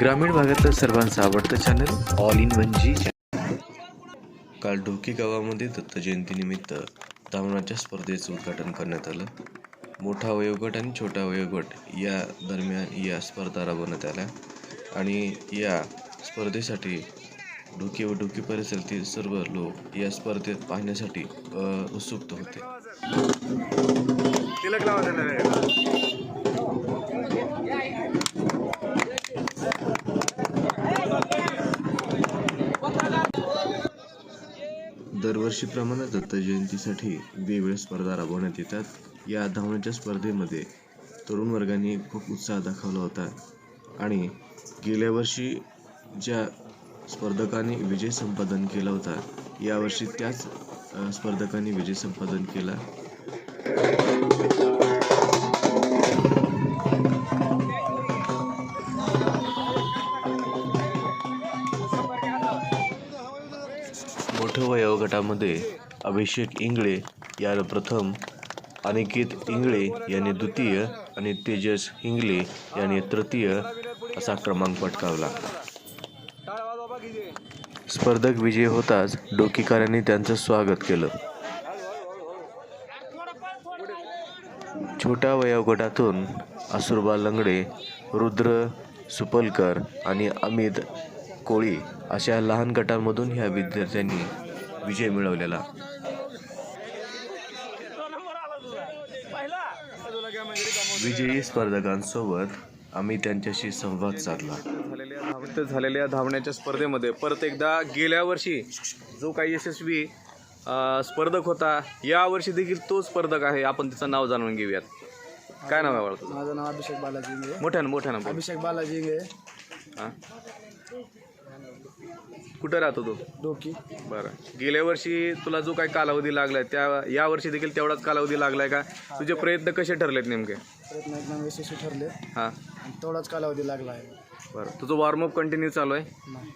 ग्रामीण भागातलं सर्वांचं आवडतं channel all in one ji काल ढोकी गावामध्ये दत्त जयंतीनिमित्त धावण्याच्या स्पर्धेचं उद्घाटन करण्यात आलं. मोठा वयोगट आणि छोटा वयोगट या दरम्यान या स्पर्धा राबवण्यात आल्या. आणि या स्पर्धेसाठी ढोकी व ढोकी परिसरातील सर्व लोक या स्पर्धेत पाहण्यासाठी उत्सुक होते. दरवर्षीप्रमाणे दत्त जयंतीसाठी वेगवेगळ्या स्पर्धा राबवण्यात येतात. या धावण्याच्या स्पर्धेमध्ये तरुण वर्गाने खूप उत्साह दाखवला होता. आणि गेल्या वर्षी ज्या स्पर्धकांनी विजय संपादन केला होता यावर्षी त्याच स्पर्धकांनी विजय संपादन केला. मोठ्या अभिषेक इंगळे यानं प्रथम अनिकेत इंगळे याने द्वितीय आणि तेजस इंगळे याने तृतीय असा क्रमांक पटकावला. स्पर्धक विजयी होताच डोकीकारांनी त्यांचं स्वागत केलं. छोट्या वयोगटातून असुरबा लंगडे रुद्र सुपलकर आणि अमित कोळी अशा लहान गटांमधून ह्या विद्यार्थ्यांनी विजय मिळवलेला. विजयी स्पर्धकांसोबत आम्ही त्यांच्याशी संवाद साधला. झालेल्या धाव- झालेल्या धावण्याच्या स्पर्धेमध्ये परत एकदा गेल्या वर्षी जो काही यशस्वी स्पर्धक होता या वर्षी देखील तो स्पर्धक आहे. आपण त्याचं नाव जाणून घेऊयात. काय नाव आहे माझं नाव अभिषेक बालाजी मोठ्यानं मोठ्यानं बोल. अभिषेक बालाजी हां? कुठं राहतो तू? डोकी. बरं. गेल्या वर्षी तुला जो काही कालावधी लागलाय त्या या वर्षी देखील तेवढाच कालावधी लागलाय का? तुझे प्रयत्न कसे ठरलेत नेमके? प्रयत्न एकदम यशस्वी ठरले. हां. आणि तेवढाच कालावधी लागला आहे बरं. तुझं वॉर्मअप कंटिन्यू चालू आहे? नाही.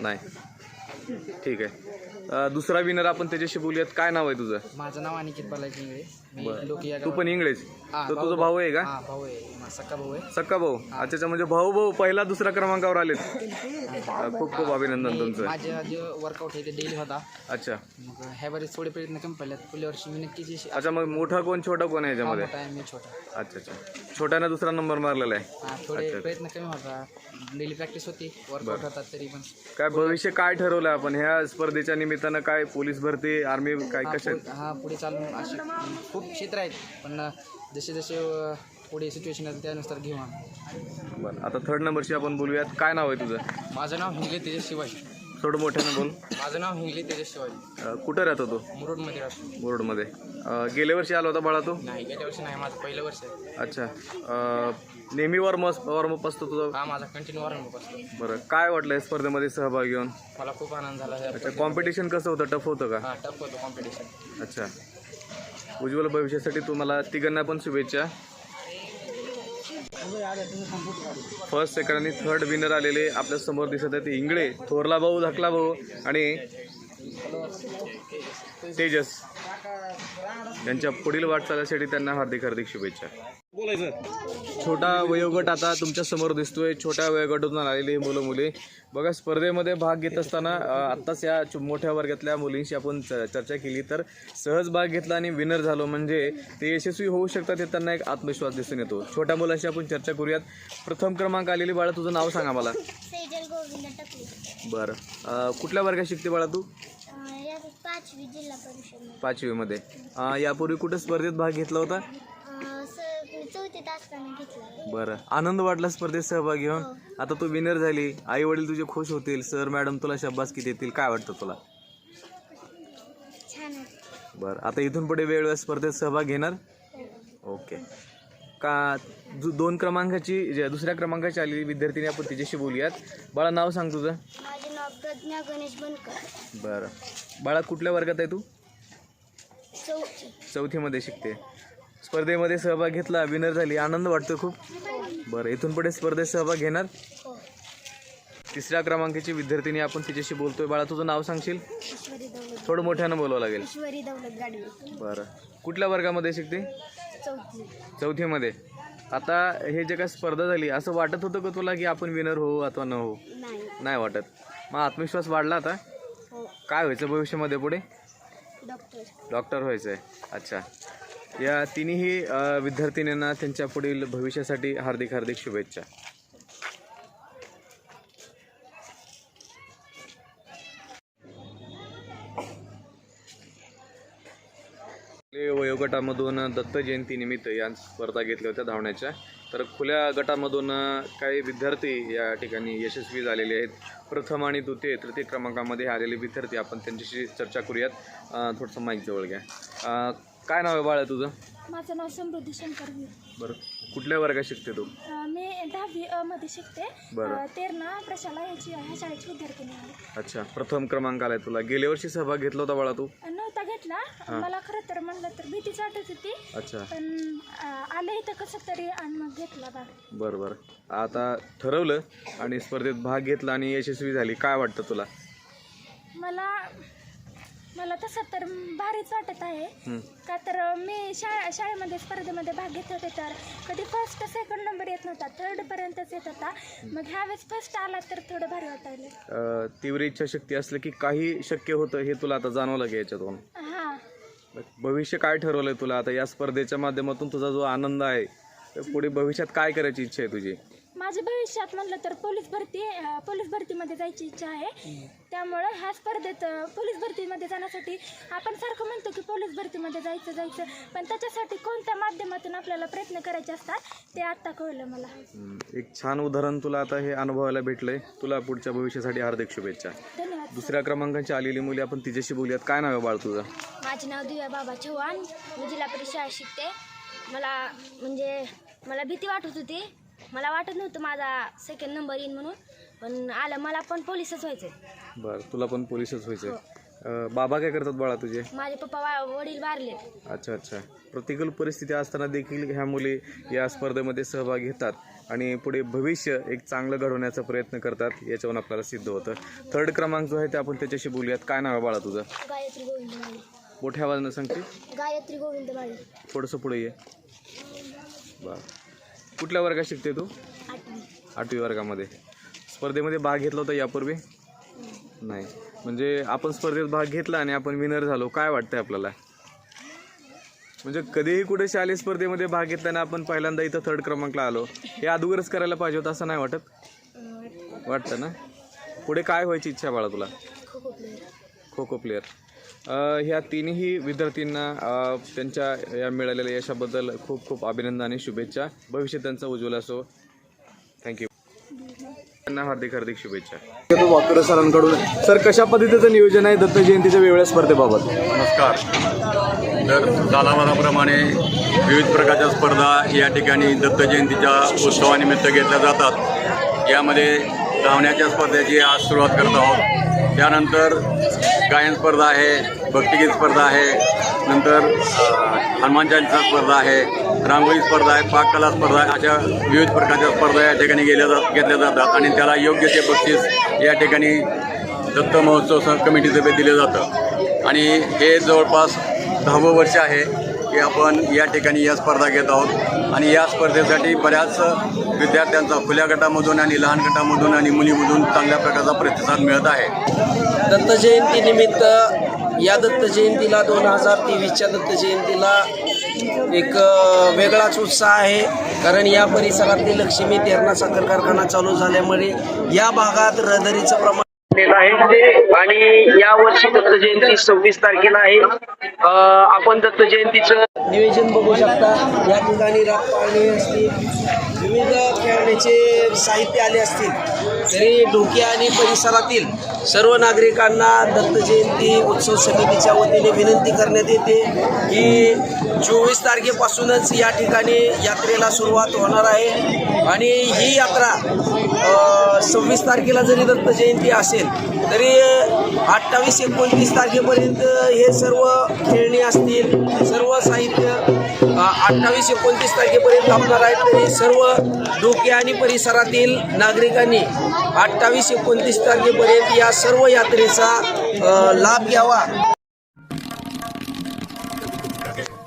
नाही. ठीक आहे. अं, दुसरा विनर आपण त्याच्याशी बोलूयात. काय नाव आहे तुझं? माझं नाव अनिकेत बालाजी इंगळे या तू पण इंग्लिश? हा, तो तुझा भाऊ आहे का? हा भाऊ आहे. माझा सक्का भाऊ आहे. सक्का भाऊ? अच्छा म्हणजे भाऊ भाऊ पहिला दुसरा क्रमांकावर आलेत. अं, खूप खूप अभिनंदन तुमचं. जे वर्कआउट आहे ते डेली होता. अच्छा. मग ह्या वेळेस थोडे प्रयत्न कमी पडल्यात पुढल्या वर्षी मी नक्कीच यश- अच्छा मग मोठा कोण छोटा कोण आहे याच्यामध्ये? मोठा आहे मी छोटा. अच्छा अच्छा. छोट्यानं दुसरा नंबर मारलेला आहे. हा थोडे प्रयत्न कमी होता. डेली प्रॅक्टिस होती. वर्कआउट होता तरी पण. काय भविष्य काय ठरवलं आपण? ह्या स्पर्धेच्या निमित्तानं काय पोलीस भरती आर्मी काय कशा हा पुढे चालून असे खूप क्षेत्र आहेत पण जसे जसे पुढे सिच्युएशन आहे त्यानुसार घेऊ आम्ही. बरं आता थर्ड नंबरशी आपण बोलूयात. काय नाव आहे तुझं? माझं नाव हिंगले तेजस शिवाजी थोडं मोठ्यानं बोल. माझं नाव हिंगले तेजस शिवाजी अं, कुठं राहतो तू? मुरुडमध्ये राहतो. बोर्डमध्ये अं, गेल्या वर्षी आला होता बाळा तू? नाही गेल्या वर्षी नाही माझं पहिलं वर्ष आहे. अच्छा. अं, नेहमी वॉर्मअप वॉर्मअप असतो तुझं? हा माझा कंटिन्यू वॉर्म असतो. बरं काय वाटलं या स्पर्धेमध्ये सहभाग घेऊन मला खूप आनंद झाला. अच्छा कॉम्पिटिशन कसं होतं? टफ होतं का? हा टफ होतं कॉम्पिटिशन अच्छा. उज्ज्वल भविष्यासाठी तुम्हाला तिघांना पण शुभेच्छा. फर्स्ट सेकंड आणि थर्ड विनर आलेले आपल्यासमोर दिसत आहेत इंगळे थोरला भाऊ धाकला भाऊ आणि तेजस. यांच्या पुढील वाटचालीसाठी त्यांना हार्दिक हार्दिक शुभेच्छा. छोटा वयोगट आता तुमच्यासमोर दिसतोय. छोट्या वयोगटातून आलेली मुलं मुली. बघा स्पर्धेमध्ये भाग घेत असताना आत्ताच या मोठ्या वर्गातल्या मुलींशी आपण चर्चा केली. तर सहज भाग घेतला आणि विनर झालो म्हणजे ते यशस्वी होऊ शकतात हे त्यांना एक आत्मविश्वास दिसून येतो. छोट्या मुलांशी आपण चर्चा करूयात. प्रथम क्रमांक आलेली बाळा तुझं नाव सांगा मला. बरं. कुठल्या वर्गात शिकते बाळा तू? पाचवीमध्ये. यापूर्वी कुठे स्पर्धेत भाग घेतला होता? चौथीत असताना घेतला बरं. आनंद वाटला स्पर्धेत सहभाग घेऊन आता तू विनर झाली. आई वडील तुझे खुश होतील. सर मॅडम तुला शब्बासकी देतील? काय वाटतं तुला? छान आहे. बरं. आता इथून पुढे वेळवेळेस स्पर्धेत सहभाग घेणार? ओके. का दु- दोन क्रमांकाची जे दुसऱ्या क्रमांकाची आलेली विद्यार्थिनी आपण तिच्याशी बोलूयात. बाळा नाव सांग तुझं. माझे नाव प्रज्ञा गणेश बनकर. बरं. बाळा कुठल्या वर्गात आहे तू? चौथी. चौथीमध्ये शिकते. स्पर्धेमध्ये सहभाग घेतला विनर झाली. आनंद वाटतो खूप. बरं इथून पुढे स्पर्धेत सहभाग घेणार? तिसऱ्या क्रमांकाची विद्यार्थिनी आपण तिच्याशी बोलतोय. बाळा तुझं नाव सांगशील? थोडं मोठ्यानं बोलावं लागेल. बरं. कुठल्या वर्गामध्ये शिकते? चौथी. चौथीमध्ये. आता हे जे काय स्पर्धा झाली असं वाटत होतं का तुला की आपण विनर होऊ अथवा न होऊ? नाही. वाटत. मग आत्मविश्वास वाढला आता? हो. काय व्हायचं भविष्यामध्ये पुढे? डॉक्टर. डॉक्टर व्हायचं आहे अच्छा. या तिन्ही विद्यार्थिनींना त्यांच्या पुढील भविष्यासाठी हार्दिक हार्दिक शुभेच्छा. वयोगटामधून दत्त जयंतीनिमित्त या स्पर्धा घेतल्या होत्या धावण्याच्या. तर खुल्या गटामधून काही विद्यार्थी या ठिकाणी यशस्वी झालेले आहेत. प्रथम आणि द्वितीय तृतीय क्रमांकामध्ये आलेले विद्यार्थी आपण त्यांच्याशी चर्चा करूयात. थोडंसं माईक जवळ घ्या. काय नाव आहे बाळा तुझं? माझं नाव समृद्धी शंकर वीर. बरं. कुठल्या वर्गात शिकते तू? अं, मी दहावी अ मध्ये शिकते. बरं. अं, तेरणा प्रशाला याची ह्या शाळेची विद्यार्थिनी आहे. अच्छा. प्रथम क्रमांक आलाय तुला. गेल्या वर्षी सहभाग घेतला होता बाळा तू? अं, नव्हता घेतला. मला खरं तर म्हणलं तर भीतीच वाटत होती. अच्छा. पण अं, आलं इथं कसं तरी आणि मग घेतला भाग बरं बरं. आता ठरवलं आणि स्पर्धेत भाग घेतला आणि यशस्वी झाली. काय वाटतं तुला? मला मला तसं तर भारीच वाटत आहे. हं. का तर मी शाळा शाळेमध्ये स्पर्धेमध्ये भाग घेत होते तर कधी फर्स्ट सेकंड नंबर येत नव्हता थर्डपर्यंतच येत होता. मग ह्यावेळेस फर्स्ट आला तर थोडं भारी वाटायला. अं, तीव्र इच्छाशक्ती असलं की काही शक्य होतं हे तुला आता जाणवलं की याच्यातून? हां. भविष्य काय ठरवलंय तुला? आता या स्पर्धेच्या माध्यमातून तुझा जो आनंद आहे तर पुढे भविष्यात काय करायची इच्छा आहे तुझी? माझ्या भविष्यात म्हणलं तर पोलीस भरती अं, पोलीस भरतीमध्ये जायची इच्छा आहे. त्यामुळं ह्या स्पर्धेत अं, पोलीस भरतीमध्ये जाण्यासाठी आपण सारखं म्हणतो की पोलीस भरतीमध्ये जायचं जायचं. पण त्याच्यासाठी कोणत्या माध्यमातून आपल्याला प्रयत्न करायचे असतात ते आत्ता कळलं मला. हम्म, एक छान उदाहरण तुला आता हे अनुभवायला भेटलंय. तुला पुढच्या भविष्यासाठी हार्दिक शुभेच्छा. धन्यवाद. दुसऱ्या क्रमांकाची आलेली मुली आपण तिच्याशी बोलूयात. काय नाव आहे बाळ तुझं? माझे नाव दिव्या बाबा चव्हाण. मी जिल्हा परिषद शाळेत शिकते. मला म्हणजे मला भीती वाटत होती. मला वाटत नव्हतं माझा सेकंड नंबर येईन म्हणून पण आलं मला पण पोलीसच व्हायचं बरं तुला पण पोलीसच व्हायचंय. अं, बाबा काय करतात बाळा तुझे? माझे पप्पा वा- वडील वारले अच्छा अच्छा. प्रतिकूल परिस्थिती असताना देखील ह्या मुली या स्पर्धेमध्ये सहभाग घेतात आणि पुढे भविष्य एक चांगलं घडवण्याचा प्रयत्न करतात याच्यावरून आपल्याला सिद्ध होतं. थर्ड क्रमांक जो आहे ते आपण त्याच्याशी बोलूयात. काय नाव आहे बाळा तुझं? गायत्री गोविंद माळी. मोठ्या आवाजानं सांगते. गायत्री गोविंद माळी. थोडंसं पुढे ये. बरं. कुठल्या वर्गात शिकते तू? आठवी. वर्गामध्ये. स्पर्धेमध्ये भाग घेतला होता यापूर्वी? नाही. म्हणजे आपण स्पर्धेत भाग घेतला आणि आपण विनर झालो. काय वाटतंय आपल्याला? म्हणजे कधीही कुठे शालेय स्पर्धेमध्ये भाग घेतल्याने आपण पहिल्यांदा इथं थर्ड क्रमांकला आलो. हे अगोदरच करायला पाहिजे होतं असं नाही वाटत? वाटतं ना? पुढे काय व्हायची इच्छा बाळा तुला? खो खो प्लेअर खो खो प्लेअर ह्या तिन्ही विद्यार्थ्यांना त्यांच्या या मिळालेल्या यशाबद्दल खूप खूप अभिनंदन आणि शुभेच्छा. भविष्य त्यांचं उज्ज्वल असो. थँक्यू त्यांना हार्दिक हार्दिक शुभेच्छा. वाकर सरांकडून सर कशा पद्धतीचं नियोजन आहे दत्त जयंतीच्या वेगळ्या स्पर्धेबाबत? नमस्कार. तर कालावधानाप्रमाणे विविध प्रकारच्या स्पर्धा या ठिकाणी दत्त जयंतीच्या उत्सवानिमित्त घेतल्या जातात. यामध्ये धावण्याच्या स्पर्धेची आज सुरुवात करत आहोत. त्यानंतर गायन स्पर्धा आहे भक्तिगीत स्पर्धा आहे नंतर हनुमान चालिसा स्पर्धा आहे रांगोळी स्पर्धा आहे पाककला स्पर्धा आहे अशा विविध प्रकारच्या स्पर्धा या ठिकाणी गेल्या जात घेतल्या जातात आणि त्याला योग्य ते बक्षीस या ठिकाणी दत्त महोत्सव कमिटीतर्फे दिलं जातं. आणि हे जवळपास दहावं वर्ष आहे. की आपण या ठिकाणी या स्पर्धा घेत आहोत. आणि या स्पर्धेसाठी बऱ्याच विद्यार्थ्यांचा खुल्या गटामधून आणि लहान गटामधून आणि मुलीमधून चांगल्या प्रकारचा प्रतिसाद मिळत आहे. दत्तजयंतीनिमित्त या दत्त जयंतीला दोन हजार तेवीसच्या दत्त जयंतीला एक वेगळाच उत्साह आहे. कारण या परिसरातली लक्ष्मी तेरणा साखर कारखाना चालू झाल्यामुळे या भागात रहदारीचं प्रमाण आहे. आणि या वर्षी दत्त जयंती सव्वीस तारखेला आहे. आपण दत्त जयंतीचं नियोजन बघू शकता. या ठिकाणी रात असतील विविध खेळण्याचे साहित्य आले असतील तरी ढोके आणि परिसरातील सर्व नागरिकांना दत्त जयंती उत्सव समितीच्या वतीने विनंती करण्यात येते की चोवीस तारखेपासूनच या ठिकाणी यात्रेला सुरुवात होणार आहे. आणि ही यात्रा सव्वीस तारखेला जरी दत्त जयंती असेल तरी अठ्ठावीस एकोणतीस तारखेपर्यंत हे सर्व खेळणी असतील सर्व साहित्य अठ्ठावीस एकोणतीस तारखेपर्यंत थांबणार आहे तरी सर्व डोके आणि परिसरातील नागरिकांनी अठ्ठावीस एकोणतीस तारखेपर्यंत या सर्व यात्रेचा लाभ घ्यावा.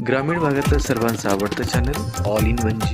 ग्रामीण भागातलं सर्वांचं आवडतं channel all in one ji